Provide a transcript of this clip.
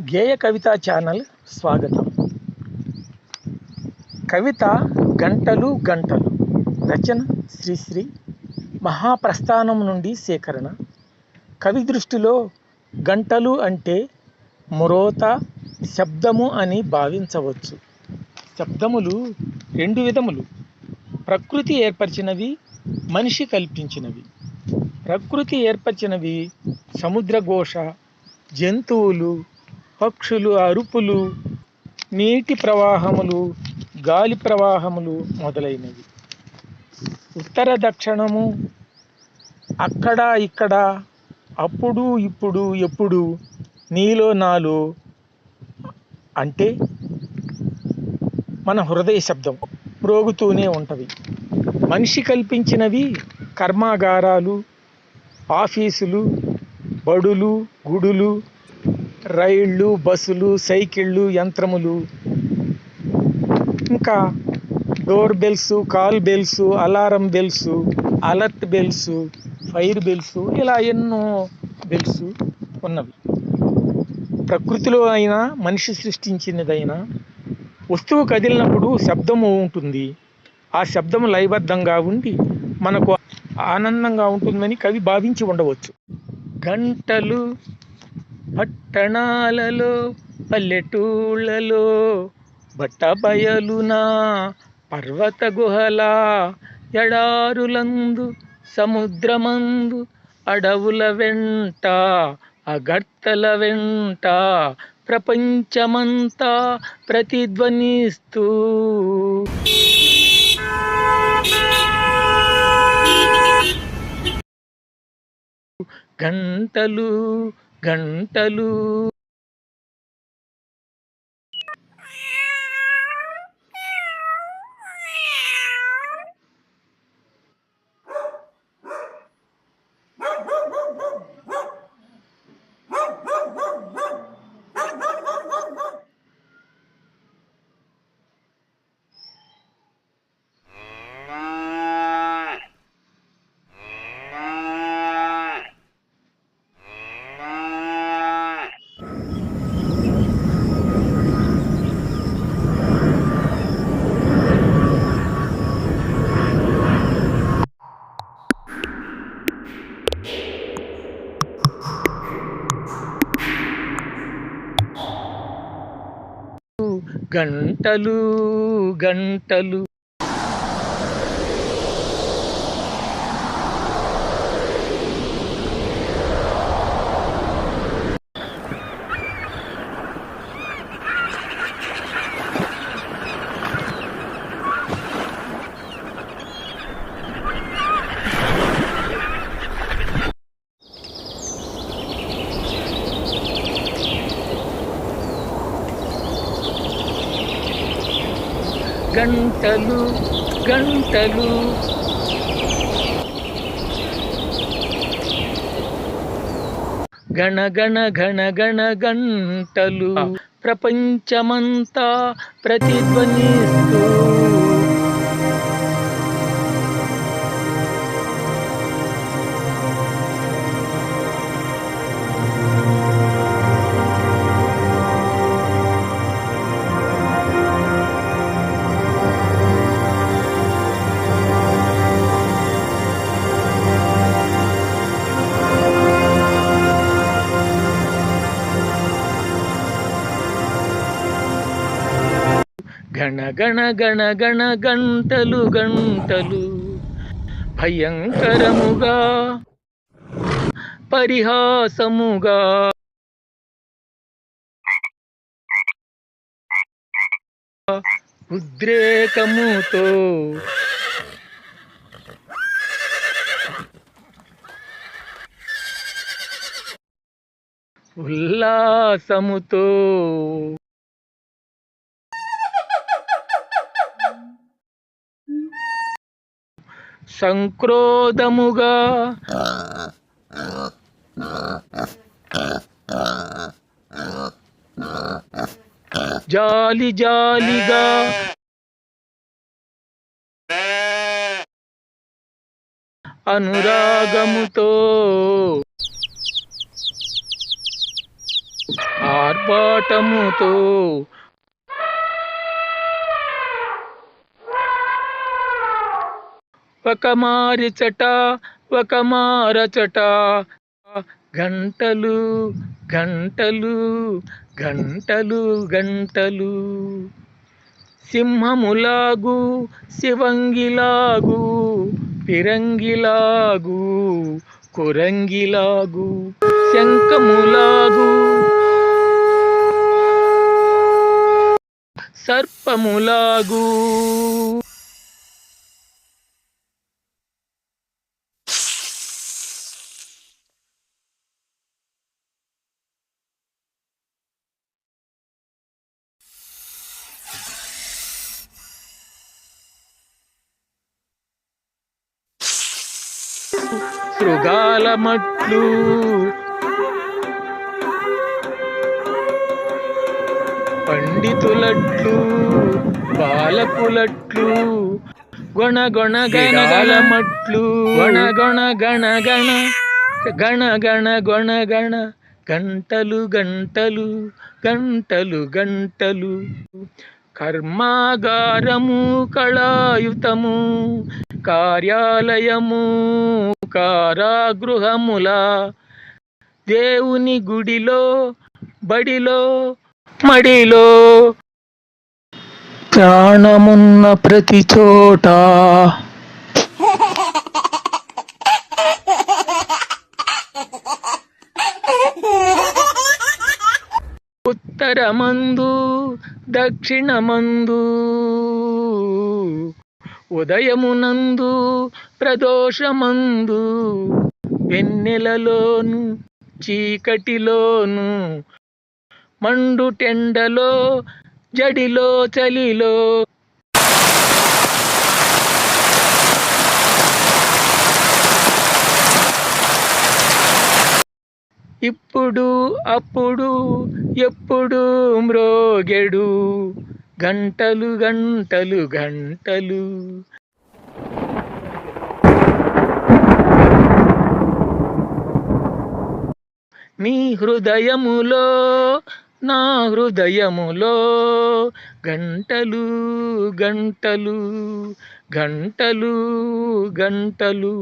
గేయ కవిత ఛానల్ స్వాగతం. కవిత గంటలు గంటలు. రచన శ్రీశ్రీ మహాప్రస్థానం నుండి సేకరణ. కవి దృష్టిలో గంటలు అంటే మురోత శబ్దము అని భావించవచ్చు. శబ్దములు రెండు విధములు. ప్రకృతి ఏర్పరిచినవి మనిషి కల్పించినవి. ప్రకృతి ఏర్పరిచినవి సముద్రఘోష జంతువులు పక్షులు అరుపులు నీటి ప్రవాహములు గాలి ప్రవాహములు మొదలైనవి. ఉత్తర దక్షిణము అక్కడ ఇక్కడ అప్పుడు ఇప్పుడు ఎప్పుడు నీలో నాలో అంటే మన హృదయ శబ్దం మ్రోగుతూనే ఉంటవి మనిషి కల్పించినవి కర్మాగారాలు ఆఫీసులు బడులు గుడులు రైళ్ళు బస్సులు సైకిళ్ళు యంత్రములు. ఇంకా door bells call bells alarm bells alert bells fire bells ఇలా ఎన్నో బెల్స్ ఉన్నవి. ప్రకృతిలో అయినా మనిషి సృష్టించినదైనా వస్తువు కదిలినప్పుడు శబ్దము ఉంటుంది. ఆ శబ్దము లయబద్ధంగా ఉండి మనకు ఆనందంగా ఉంటుందని కవి భావించి ఉండవచ్చు. గంటలు పట్టణాలలో పల్లెటూళ్ళలో బట్టబయలునా పర్వత గుహల ఎడారులందు సముద్రమందు అడవుల వెంట అగర్తల వెంట ప్రపంచమంతా ప్రతిధ్వనిస్తూ. గంటలు గంటలు గంటలు గంటలు. గంటలు గంటలు. గణ గణ గణ గణ గంటలు. ప్రపంచమంతా ప్రతిధ్వనిస్తూ గణ గణ గణ గణ గంటలు గంటలు భయంకరముగా పరిహాసముగా. ఉద్రేకముతో ఉల్లాసముతో సంక్రోధముగా జాలి జాలిగా అనురాగముతో ఆర్భాటముతో ఒక మారిచట ఒక మారచట గంటలు గంటలు గంటలు గంటలు. సింహములాగు శివంగిలాగు పిరంగిలాగు కురంగిలాగు. శంఖములాగు సర్పములాగు. శృగాల మట్లు పండితులట్లు బాలకులట్లు గొణ గొణ గణ గణ. మట్లు గొణ గొణ గణ గణ. గణ గణ గొణ గణ. గంటలు గంటలు గంటలు గంటలు. కర్మాగారము కళాయుతము కార్యాలయము కారాగృహముల దేవుని గుడిలో బడిలో మడిలో. ప్రాణమున్న ప్రతి చోట. ఉత్తరమందు దక్షిణమందు ఉదయమునందు ప్రదోషమందు వెన్నెలలోను చీకటిలోను మండు టెండలో జడిలో చలిలో. ఇప్పుడు అప్పుడు ఎప్పుడు మ్రోగెడు? గంటలు గంటలు గంటలు. నీ హృదయములో నా హృదయములో గంటలు గంటలు గంటలు గంటలు